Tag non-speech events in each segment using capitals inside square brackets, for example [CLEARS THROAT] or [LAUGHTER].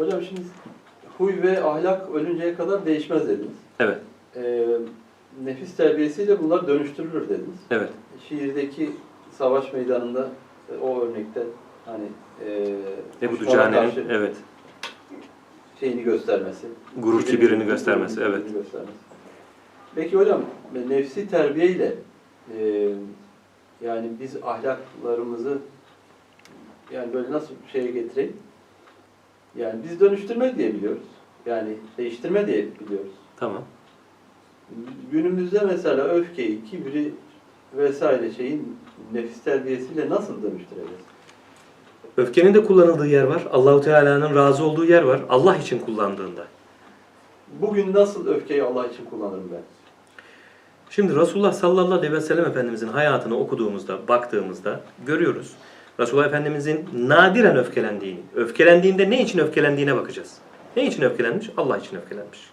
Hocam şimdi huy ve ahlak ölünceye kadar değişmez dediniz. Evet, Ee, nefis terbiyesiyle bunlar dönüştürülür dediniz. evet. Şiirdeki savaş meydanında e, o örnekte hani e, Ebu Ducane'nin, evet. şeyini göstermesi. Gurur kibirini göstermesi, evet. göstermesi. Peki hocam nefsi terbiyeyle e, yani biz ahlaklarımızı yani böyle nasıl şeye getireyim? Yani biz dönüştürme diye biliyoruz. Yani değiştirme diye biliyoruz. Tamam. Günümüzde mesela öfkeyi, kibri vesaire şeyin nefis terbiyesiyle nasıl dönüştüreceğiz? Öfkenin de kullanıldığı yer var. Allahu Teala'nın razı olduğu yer var. Allah için kullandığında. Bugün nasıl öfkeyi Allah için kullanırım ben? Şimdi Resulullah sallallahu aleyhi ve sellem Efendimizin hayatını okuduğumuzda, baktığımızda görüyoruz. Resulullah Efendimizin nadiren öfkelendiğini, öfkelendiğinde ne için öfkelendiğine bakacağız. Ne için öfkelenmiş? Allah için öfkelenmiş.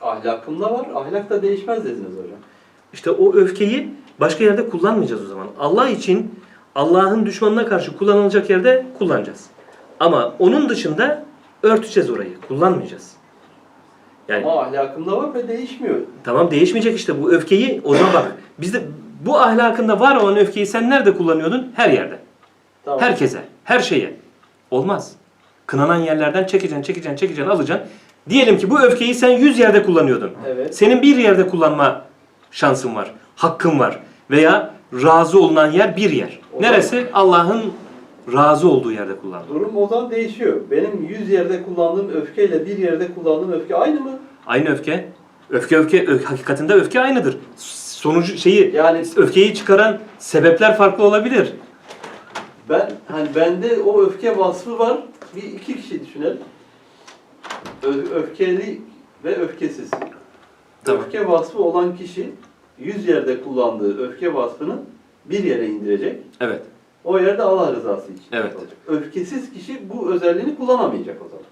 Ahlakımda var, ahlak da değişmez dediniz hocam. İşte o öfkeyi başka yerde kullanmayacağız o zaman. Allah için Allah'ın düşmanına karşı kullanılacak yerde kullanacağız. Ama onun dışında örteceğiz orayı. Kullanmayacağız. Yani Ama ahlakımda var ve değişmiyor. tamam değişmeyecek işte bu öfkeyi o zaman bak bizde bu ahlakında var olan öfkeyi sen nerede kullanıyordun? Her yerde. Tamam. Herkese, her şeye. Olmaz. Kınanan yerlerden çekeceksin, çekeceksin, çekeceksin, alacaksın. Diyelim ki bu öfkeyi sen 100 yerde kullanıyordun. Evet. Senin bir yerde kullanma şansın var, hakkın var. Veya razı olunan yer bir yer. O Neresi? Allah'ın razı olduğu yerde kullan. Durum o zaman değişiyor. Benim 100 yerde kullandığım öfkeyle bir yerde kullandığım öfke aynı mı? Aynı öfke. Öfke öfke, ö- hakikatinde öfke aynıdır. Sonucu şeyi, Yani öfkeyi çıkaran sebepler farklı olabilir. ben hani bende o öfke vasfı var. Bir iki kişi düşünelim. Ö- öfkeli ve öfkesiz. Tamam. Öfke vasfı olan kişi 100 yerde kullandığı öfke vasfını bir yere indirecek. Evet. O yerde Allah rızası için Evet. olacak. Öfkesiz kişi bu özelliğini kullanamayacak o zaman.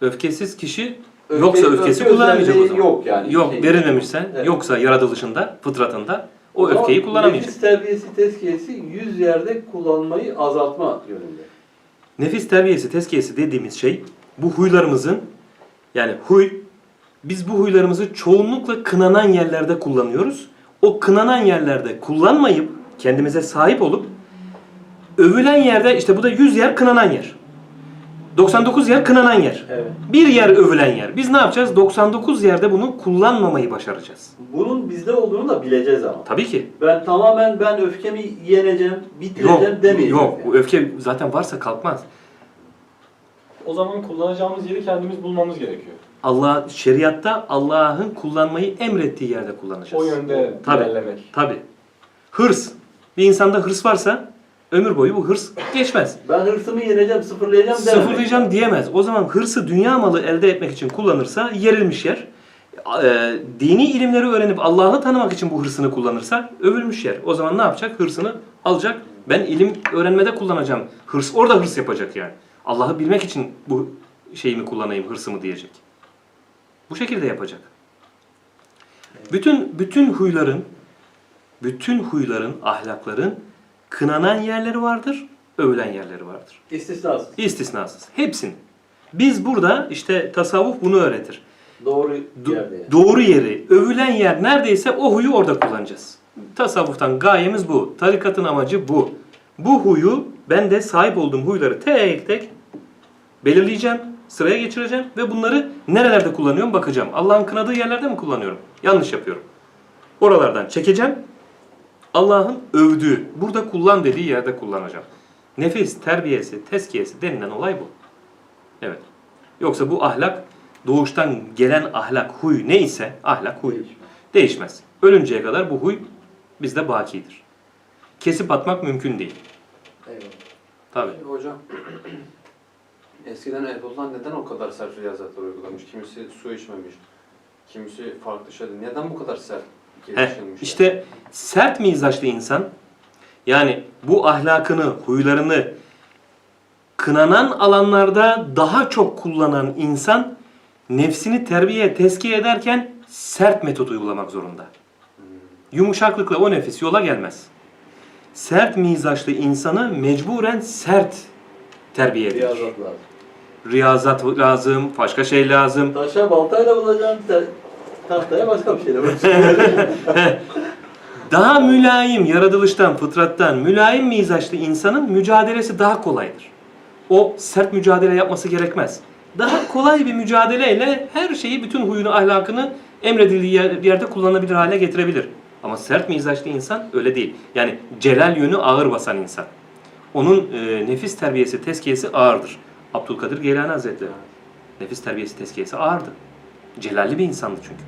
Öfkesiz kişi yoksa öfkesi öfke kullanamayacak o zaman. Yok yani. Yok Şey- verilmemişse, Evet. yoksa yaratılışında, fıtratında o zaman öfkeyi kullanamayacak. Nefis terbiyesi, tezkiyesi 100 yerde kullanmayı azaltma yönünde. Nefis terbiyesi, tezkiyesi dediğimiz şey bu huylarımızın yani huy biz bu huylarımızı çoğunlukla kınanan yerlerde kullanıyoruz. O kınanan yerlerde kullanmayıp kendimize sahip olup övülen yerde işte bu da 100 yer kınanan yer. 99 yer kınanan yer. Evet. Bir yer övülen yer. Biz ne yapacağız? 99 yerde bunu kullanmamayı başaracağız. Bunun bizde olduğunu da bileceğiz ama. Tabii ki. Ben tamamen ben öfkemi yeneceğim, bitireceğim Yok, demeyeceğim. yok. yani. Bu öfke zaten varsa kalkmaz. O zaman kullanacağımız yeri kendimiz bulmamız gerekiyor. Allah şeriatta Allah'ın kullanmayı emrettiği yerde kullanacağız. O yönde Tabii. ilerlemek. Tabi. Hırs. Bir insanda hırs varsa ömür boyu bu hırs geçmez. Ben hırsımı yeneceğim, sıfırlayacağım dememek. Sıfırlayacağım diyemez. O zaman hırsı dünya malı elde etmek için kullanırsa yerilmiş yer. Ee, dini ilimleri öğrenip Allah'ı tanımak için bu hırsını kullanırsa övülmüş yer. O zaman ne yapacak? Hırsını alacak. Ben ilim öğrenmede kullanacağım. Hırs orada hırs yapacak yani. Allah'ı bilmek için bu şeyimi kullanayım, hırsımı diyecek. Bu şekilde yapacak. Bütün bütün huyların bütün huyların, ahlakların kınanan yerleri vardır, övülen yerleri vardır. İstisnasız. İstisnasız. Hepsinin. Biz burada işte tasavvuf bunu öğretir. Doğru Do- yerde yani. doğru yeri, övülen yer neredeyse o huyu orada kullanacağız. Tasavvuftan gayemiz bu. Tarikatın amacı bu. Bu huyu ben de sahip olduğum huyları tek tek belirleyeceğim, sıraya geçireceğim ve bunları nerelerde kullanıyorum bakacağım. Allah'ın kınadığı yerlerde mi kullanıyorum? Yanlış yapıyorum. Oralardan çekeceğim. Allah'ın övdüğü, burada kullan dediği yerde kullanacağım. Nefis, terbiyesi, teskiyesi denilen olay bu. Evet. Yoksa bu ahlak doğuştan gelen ahlak, huy neyse ahlak, huy Değişmez. Ölünceye kadar bu huy bizde bakidir. Kesip atmak mümkün değil. Eyvallah. Tabii. Şimdi hocam [CLEARS THROAT] eskiden Ebu'dan neden o kadar sert riyazatlar uygulamış? Kimisi su içmemiş, kimisi farklı şeyler. Neden bu kadar sert Heh, işte sert mizaçlı insan yani bu ahlakını, huylarını kınanan alanlarda daha çok kullanan insan nefsini terbiye, teskiye ederken sert metot uygulamak zorunda. Yumuşaklıkla o nefis yola gelmez. Sert mizaçlı insanı mecburen sert terbiye edilir. Riyazat lazım. Riyazat lazım, başka şey lazım. Taşa baltayla vuracaksın, tahtaya başka bir şeyle. [LAUGHS] Daha mülayim, yaratılıştan, fıtrattan mülayim mizaçlı insanın mücadelesi daha kolaydır. O sert mücadele yapması gerekmez. Daha kolay bir mücadeleyle her şeyi, bütün huyunu, ahlakını emredildiği yer- yerde kullanabilir hale getirebilir. Ama sert mizaçlı insan öyle değil. Yani celal yönü ağır basan insan. Onun e, nefis terbiyesi, tezkiyesi ağırdır. Abdülkadir Geylani Hazretleri. Nefis terbiyesi, tezkiyesi ağırdı. Celalli bir insandı çünkü.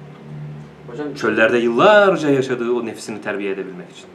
Hocam Çöllerde yıllarca yaşadığı o nefsini terbiye edebilmek için.